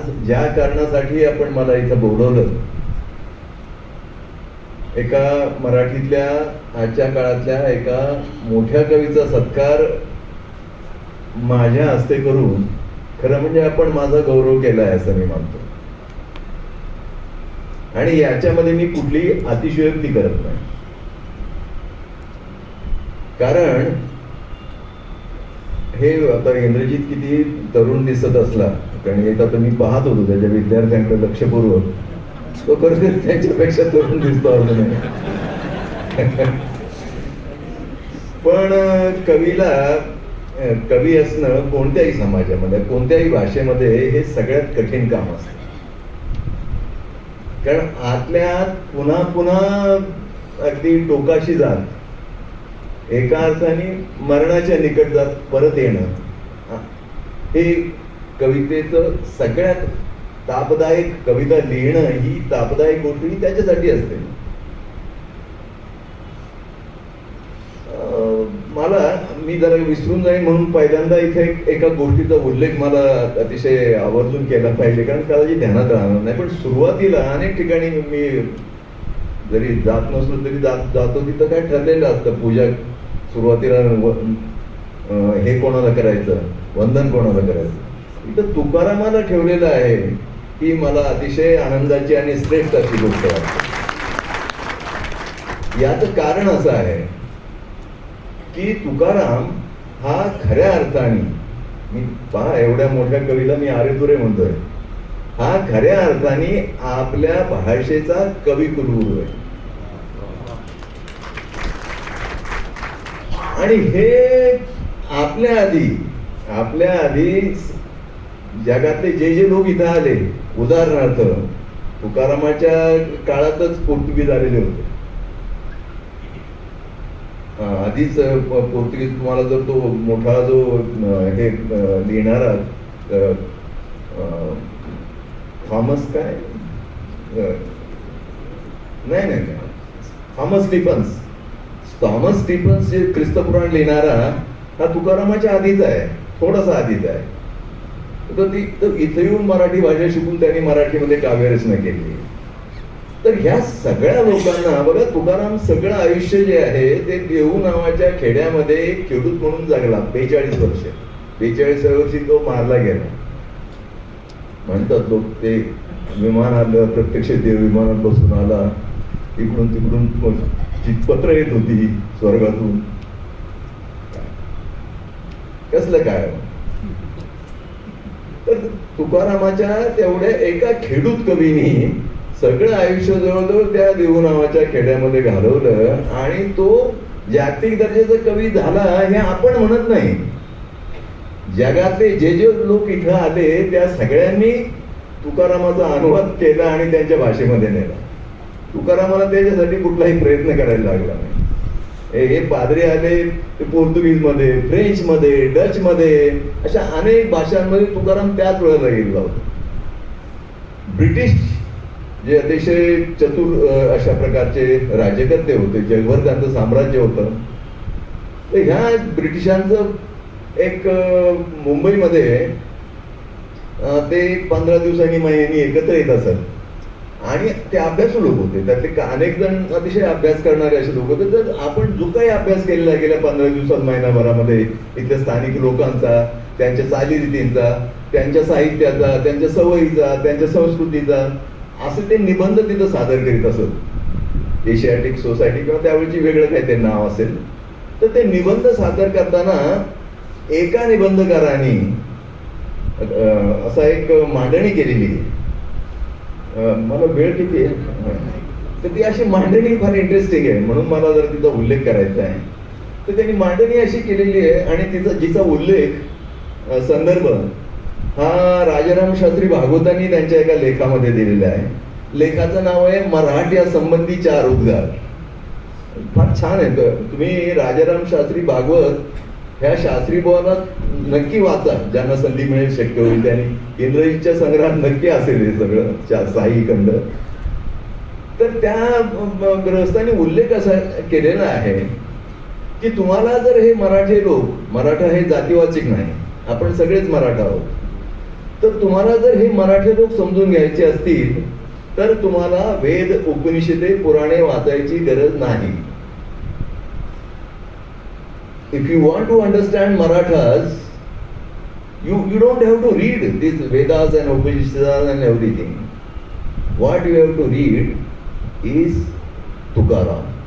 आज ज्या कारणासाठी आपण मला इथं बोलवलं एका मराठीतल्या आजच्या काळातल्या एका मोठ्या कवीचा सत्कार माझ्या हस्ते करून खरं म्हणजे आपण माझा गौरव केलाय असं मी मानतो. आणि याच्यामध्ये मी कुठली अतिशयोक्ती करत नाही. कारण हे आता इंद्रजित किती तरुण दिसत असला कारण आता मी पाहत होतो त्याच्या विद्यार्थ्यांकडे लक्षपूर्वक. तो खरं त्याच्यापेक्षा तरुण दिसतो अजून पण कवीला कवी असणं कोणत्याही समाजामध्ये कोणत्याही भाषेमध्ये हे सगळ्यात कठीण काम असतं. कारण आतल्या आत पुन्हा पुन्हा अगदी टोकाशी जात एका अर्थाने मरणाच्या निकट जात परत येणं. हे. कवितेचं सगळ्यात तापदायक कविता लिहिणं ही तापदायक गोष्ट ही त्याच्यासाठी असते. अं, मला मी जरा विसरून जाईन म्हणून पहिल्यांदा इथे एका गोष्टीचा उल्लेख मला अतिशय आवर्जून केला पाहिजे कारण कदाचित ध्यानात राहणार नाही. पण सुरुवातीला अनेक ठिकाणी मी जरी जात नसलो तरी जात जातो तिथं काय ठरलेलं असतं पूजा सुरुवातीला हे कोणाला करायचं? वंदन कोणाला करायचं? इथं तुकारामाला ठेवलेलं आहे ही मला अतिशय आनंदाची आणि श्रेष्ठ अशी गोष्ट वाटते. याचं कारण असं आहे की तुकाराम हा खऱ्या अर्थाने मी पहा एवढ्या मोठ्या कवीला मी आरेतुरे म्हणतोय. हा खऱ्या अर्थाने आपल्या भाषेचा कवी कुलगुरू आहे. आणि हे आपल्या आधी आपल्या आधी जगातले जे जे लोक इथं आले उदाहरणार्थ तुकारामाच्या काळातच पोर्तुगीज आलेले होते. आधीच पोर्तुगीज तुम्हाला जर तो मोठा जो हे लिहिणारा थॉमस काय? नाही नाही. थॉमस लिपन्स. थॉमस स्टीफन्स जे ख्रिस्तपुराण लिहिणारा हा तुकारामाच्या आधीच आहे थोडासा आधीच आहे. तर ती तर इथे येऊन मराठी भाषा शिकून त्यांनी मराठीमध्ये काव्यरचना केली. तर ह्या सगळ्या लोकांना बघा तुकाराम सगळं आयुष्य जे आहे ते देऊ नावाच्या खेड्यामध्ये एक खेडूत म्हणून जगला बेचाळीस वर्ष. बेचाळीस वर्षी तो मारला गेला. म्हणतात लोक ते विमान आलं प्रत्यक्ष देव विमानात बसून आला इकडून तिकडून जी पत्र येत होती स्वर्गातून. कसलं काय? तर तुकारामाच्या तेवढ्या एका खेडूत कवीनी सगळं आयुष्य जवळजवळ त्या देऊनामाच्या खेड्यामध्ये घालवलं आणि तो जागतिक दर्जाचा कवी झाला हे आपण म्हणत नाही. जगातले जे जे लोक इथं आले त्या सगळ्यांनी तुकारामाचा अनुवाद केला आणि त्यांच्या भाषेमध्ये नेला. तुकारामाला त्याच्यासाठी कुठलाही प्रयत्न करायला लागला नाही. हे हे पादरी आले ते पोर्तुगीजमध्ये फ्रेंच मध्ये डच मध्ये अशा अनेक भाषांमध्ये तुकाराम त्याच वेळेला गेला होता. ब्रिटिश जे अतिशय चतुर अशा प्रकारचे राज्यकर्ते होते जगभर त्यांचं साम्राज्य होतं. तर ह्या ब्रिटिशांचं एक मुंबईमध्ये ते पंधरा दिवसांनी महिन्यांनी एकत्र येत असत. आणि ते अभ्यासू लोक होते. त्यातले का- अनेक जण अतिशय अभ्यास करणारे असे लोक होते. तर आपण जो काही अभ्यास केलेला गेल्या पंधरा दिवसात महिनाभरामध्ये इथल्या स्थानिक लोकांचा त्यांच्या चालीरीतींचा त्यांच्या साहित्याचा त्यांच्या सवयीचा त्यांच्या संस्कृतीचा असे ते निबंध तिथं सादर करीत असत. एशियाटिक सोसायटी किंवा त्यावेळची वेगळं काही ते नाव असेल. तर ते निबंध सादर करताना एका निबंधकाराने असा एक मांडणी केलेली आहे. मला वेळ किती आहे? तर ती अशी मांडणी फार इंटरेस्टिंग आहे. म्हणून मला जर तिचा उल्लेख करायचा आहे. तर त्यांनी मांडणी अशी केलेली आहे आणि तिचा जिचा उल्लेख संदर्भ हा राजाराम शास्त्री भागवतांनी त्यांच्या एका लेखामध्ये दिलेला आहे. लेखाचं नाव आहे मराठ्या संबंधी चार उद्गार फार छान आहे. तुम्ही राजाराम शास्त्री भागवत ह्या शास्त्री भवनात नक्की वाचा ज्यांना संधी मिळेल शक्य होईल त्यांनी. इंद्रजीतच्या संग्रहात नक्की असेल हे सगळं चा- साई खंड. तर त्या ग्रहस्थांनी उल्लेख असा केलेला आहे की तुम्हाला जर हे मराठी लोक मराठा हे जातीवाचिक नाही आपण सगळेच मराठा आहोत. तर तुम्हाला जर हे मराठी लोक समजून घ्यायचे असतील तर तुम्हाला वेद उपनिषदे पुराणे वाचायची गरज नाही. if you want to understand Marathas, you, you don't have to read these Vedas and Upanishads and everything. What you have to read is Tukaram.